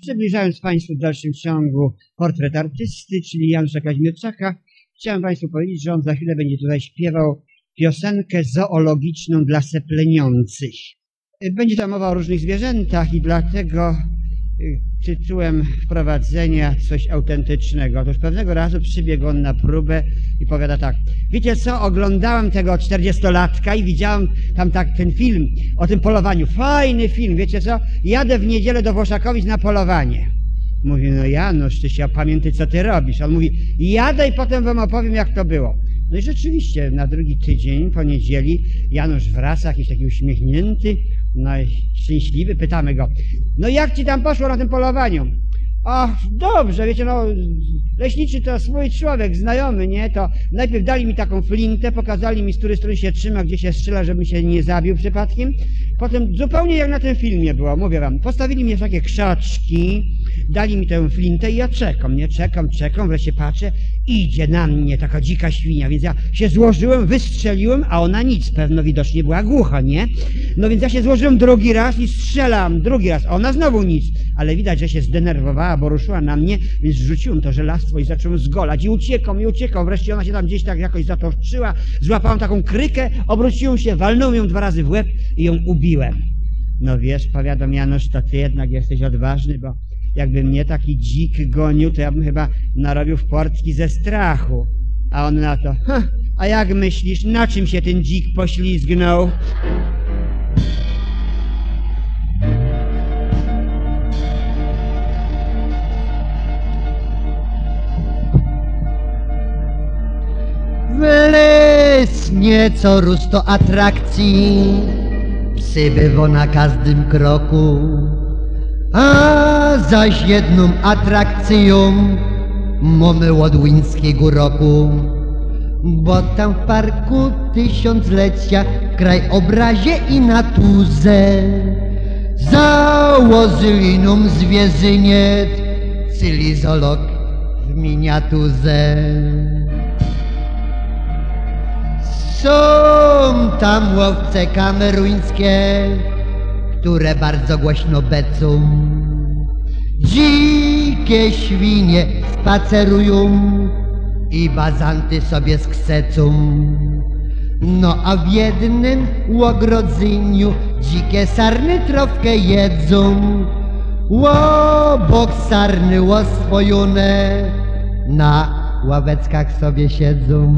Przybliżając Państwu w dalszym ciągu portret artysty, czyli Janusza Kaźmierczaka, chciałem Państwu powiedzieć, że on za chwilę będzie tutaj śpiewał piosenkę zoologiczną dla sepleniących. Będzie tam mowa o różnych zwierzętach i dlatego tytułem wprowadzenia coś autentycznego. Otóż pewnego razu przybiegł on na próbę i powiada tak. Wiecie co, oglądałem tego czterdziestolatka i widziałem tam tak ten film o tym polowaniu. Fajny film, wiecie co? Jadę w niedzielę do Włoszakowic na polowanie. Mówi, no Janusz, ty się pamiętaj, co ty robisz. On mówi, jadę i potem wam opowiem, jak to było. No i rzeczywiście, na drugi tydzień, po niedzieli, Janusz wraca, jakiś taki uśmiechnięty, no i szczęśliwy, pytamy go, no jak ci tam poszło na tym polowaniu? Ach, dobrze, wiecie, no, leśniczy to swój człowiek, znajomy, nie? To najpierw dali mi taką flintę, pokazali mi, z której strony się trzyma, gdzie się strzela, żebym się nie zabił przypadkiem. Potem zupełnie jak na tym filmie było, mówię wam, postawili mi takie krzaczki, dali mi tę flintę i ja czekam, nie? Czekam, czekam, wreszcie patrzę, idzie na mnie taka dzika świnia, więc ja się złożyłem, wystrzeliłem, a ona nic, pewno widocznie była głucha, nie? No więc ja się złożyłem drugi raz i strzelam drugi raz, a ona znowu nic, ale widać, że się zdenerwowała, bo ruszyła na mnie, więc rzuciłem to żelastwo i zacząłem zgolać i uciekał, i uciekał, wreszcie ona się tam gdzieś tak jakoś zatoczyła, złapałem taką krykę, obróciłem się, walnąłem ją dwa razy w łeb i ją ubiłem. No wiesz, powiadam Janusz, to ty jednak jesteś odważny, bo jakby mnie taki dzik gonił, to ja bym chyba narobił w portki ze strachu. A on na to, a jak myślisz, na czym się ten dzik poślizgnął? W Lesnie co rusto atrakcji Psy bywo na każdym kroku A zaś jedną atrakcją Mamy łodłyńskiego roku Bo tam w parku tysiąclecia W krajobrazie i naturze Założyli nam zwierzyniec Cylizolog w miniaturze są tam łowce kameruńskie, które bardzo głośno becą. Dzikie świnie spacerują i bazanty sobie skrzecą. No a w jednym łogrodzeniu dzikie sarny trofkę jedzą. Łobok sarny łoswojone na ławeckach sobie siedzą.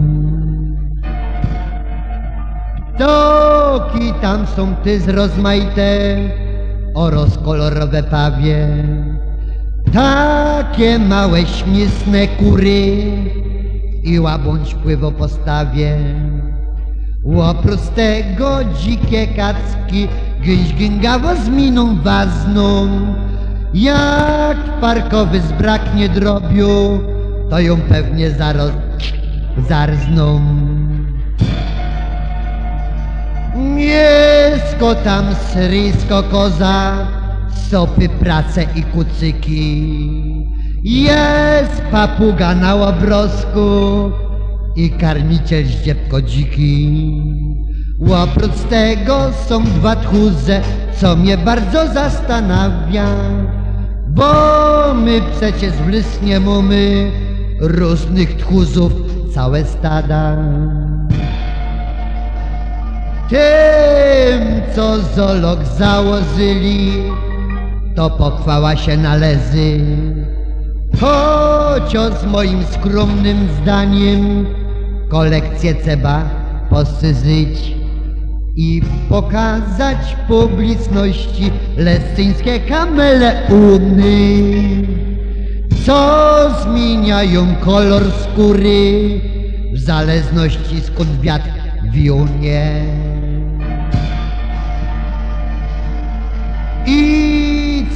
Toki tam są ty rozmaite oraz kolorowe pawie. Takie małe śmieszne kury i łabądź pływo postawie. Oprócz tego dzikie kacki gęś gęgawo z miną ważną. Jak parkowy zbraknie drobiu, to ją pewnie zaraz zarzną. Mięsko tam srysko koza, sopy prace i kucyki. Jest papuga na łobrosku i karmiciel ździebko dziki. Oprócz tego są dwa tchórze, co mnie bardzo zastanawia, bo my przecież w Lysnie mamy różnych tchórzów całe stada. Tym, co zoolog założyli, to pochwała się należy. Chociaż moim skromnym zdaniem kolekcję trzeba posyzyć i pokazać publiczności lesyńskie kameleuny, co zmieniają kolor skóry w zależności skąd wiatr wionie. I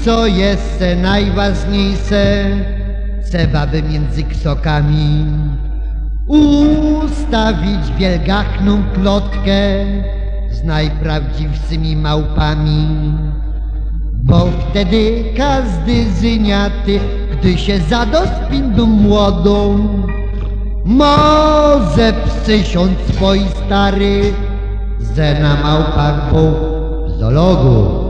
co jest najważniejsze, trzeba by między ksokami ustawić wielgachną klotkę z najprawdziwszymi małpami. Bo wtedy każdy zyniaty, gdy się zadospindu młodą, może przysiąc swój stary, ze na małpach w zoologu.